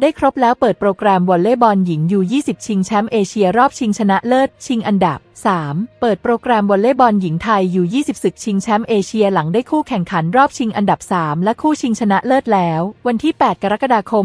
ได้ครบแล้วเปิดโปรแกรมวอลเลย์บอลหญิงยู20 ชิงแชมป์เอเชียรอบชิงชนะเลิศ ชิงอันดับ 3 เปิดโปรแกรมวอลเลย์บอลหญิงไทยอยู่ 20 ศึกชิงแชมป์เอเชียหลังได้คู่แข่งขันรอบชิงอันดับ 3 และคู่ชิงชนะเลิศแล้ว วันที่ 8 กรกฎาคม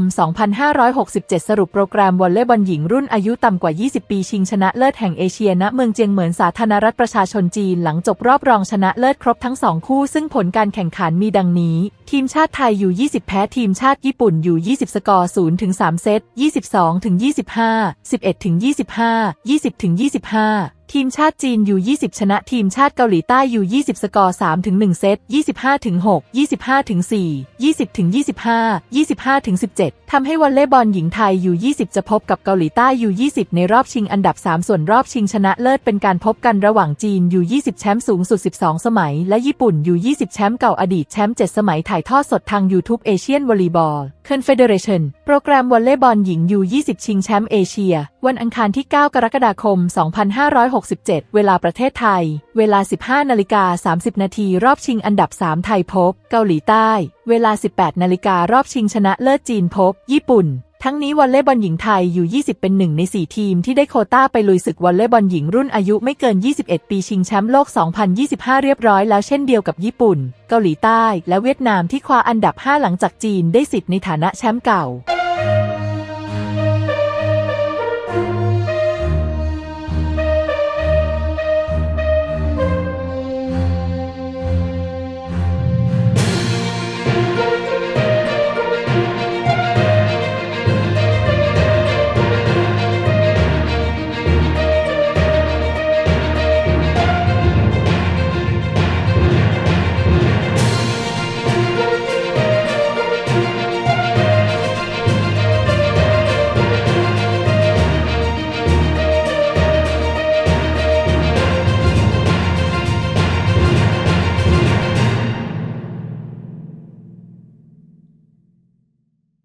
2567 สรุปโปรแกรมวอลเลย์บอลหญิงรุ่นอายุต่ำกว่า 20 ปีชิงชนะเลิศแห่งเอเชียณเมืองเจียงเหมินสาธารณรัฐประชาชนจีนหลังจบรอบรองชนะเลิศครบทั้ง 2 คู่ ซึ่งผลการแข่งขันมีดังนี้ ทีมชาติไทยอยู่ 20 แพ้ทีมชาติญี่ปุ่นอยู่ 20 สกอร์0ถึง3เซต22ถึง25 11ถึง25 20ถึง25ทีมชาติจีนอยู่ 20 ชนะทีมชาติเกาหลีใต้อยู่ 20 สกอร์ 3 ถึง 1 เซต 25 ถึง 6 25 ถึง 4 20 ถึง 25 25 ถึง 17 ทำให้วอลเลย์บอลหญิงไทยอยู่ 20 จะพบกับเกาหลีใต้อยู่ 20 ในรอบชิงอันดับ 3 ส่วนรอบชิงชนะเลิศเป็นการพบกันระหว่างจีนอยู่ 20 แชมป์สูงสุด 12 สมัย และญี่ปุ่นอยู่ 20 แชมป์เก่าอดีตแชมป์ 7 สมัยถ่ายทอดสดทาง YouTube c o n f e d e r a t i o n โปรแกรมวอลเลย์บอลหญิงยู20 ชิงแชมป์เอเชีย วันอังคารที่ 9 กรกฎาคม 2567 เวลาประเทศไทย เวลา 15 นาฬิกา 30 นาทีรอบชิงอันดับ 3 ไทยพบ เกาหลีใต้ เวลา 18 นาฬิการอบชิงชนะเลิศจีนพบ ญี่ปุ่น ทั้งนี้วอลเลย์บอลหญิงไทยอยู่ 20 เป็นหนึ่งใน 4 ทีมที่ได้โคต้าไปลุยศึกวอลเลย์บอลหญิงรุ่นอายุไม่เกิน 21 ปีชิงแชมป์โลก 2025 เรียบร้อยแล้วเช่นเดียวกับญี่ปุ่น เกาหลีใต้ และเวียดนามที่คว้าอันดับ 5 หลังจากจีนได้สิทธิ์ในฐานะแชมป์เก่า